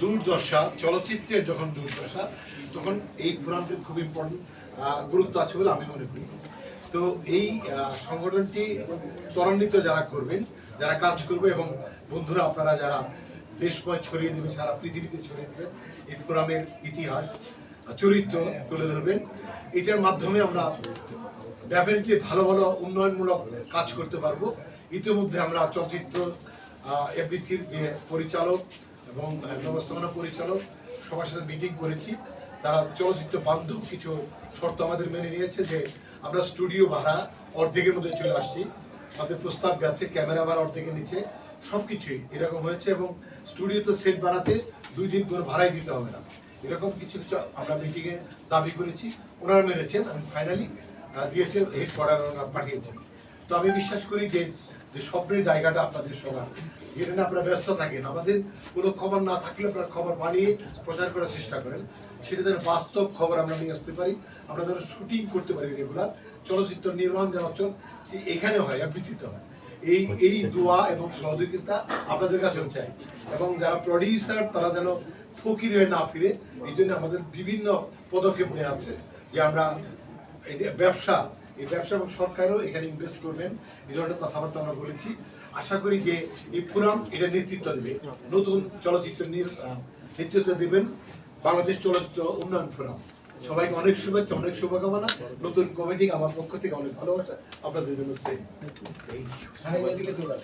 দুর্দশা, চলচ্চিত্রের যখন দুর্দশা, তখন এই ফোরামটির খুব ইম্পর্টেন্ট গুরুত্ব আছে বলে আমি মনে করি। তো এই সংগঠনটি ত্বরান্বিত যারা করবেন, যারা কাজ করবে এবং বন্ধুরা, আপনারা যারা দেশময় ছড়িয়ে দেবেন, সারা পৃথিবীতে ছড়িয়ে দেবেন, এই ফোরামের ইতিহাস, চরিত্র তুলে ধরবেন। এটার মাধ্যমে আমরা ডেফিনেটলি ভালো ভালো উন্নয়নমূলক কাজ করতে পারব। ইতিমধ্যে আমরা চলচ্চিত্র এফবিসির যে পরিচালক এবং ব্যবস্থাপনা পরিচালক, সবার সাথে মিটিং করেছি। তারা চলচ্চিত্র বান্ধব কিছু শর্ত আমাদের মেনে নিয়েছে যে আমরা স্টুডিও ভাড়া অর্ধেকের মধ্যে চলে আসছি। আমাদের প্রস্তাব গেছে ক্যামেরা ভাড়া অর্ধেকের নিচে। সব কিছুই এরকম হয়েছে এবং স্টুডিওতে সেট বানাতে দুই দিন করে ভাড়াই দিতে হবে না। এরকম কিছু কিছু আমরা মিটিংয়ে দাবি করেছি, ওনারা মেনেছেন। আমি ফাইনালি দিয়েছে হেড কোয়ার্টার ওনারা পাঠিয়েছেন। তো আমি বিশ্বাস করি যে যে স্বপ্নের জায়গাটা আপনাদের সবার। যেখানে আপনারা ব্যস্ত থাকেন, আমাদের কোনো খবর না থাকলে আপনারা খবর বানিয়ে প্রচার করার চেষ্টা করেন। সেটা যেন বাস্তব খবর আমরা নিয়ে আসতে পারি, আমরা যেন শুটিং করতে পারি রেগুলার। চলচ্চিত্র নির্মাণ যেন এখানে হয় এফবিসিতে হয়। এই এই দোয়া এবং সহযোগিতা আপনাদের কাছেও চাই। এবং যারা প্রডিউসার তারা যেন ফকির হয়ে না ফিরে, এই জন্য আমাদের বিভিন্ন পদক্ষেপ নেওয়া আছে যে আমরা ব্যবসা এই ব্যবসা এবং সরকারও এখানে ইনভেস্ট করবেন। এই ধরনের কথাবার্তা আমরা বলেছি। আশা করি যে এই ফোরাম এটা নেতৃত্ব দেবে। নতুন চলচ্চিত্র নেতৃত্ব দেবেন বাংলাদেশ চলচ্চিত্র উন্নয়ন ফোরাম সবাইকে অনেক শুভেচ্ছা, অনেক শুভকামনা। নতুন কমিটি আমার পক্ষ থেকে অনেক ভালোবাসা। আপনাদের জন্য সেম ধন্যবাদ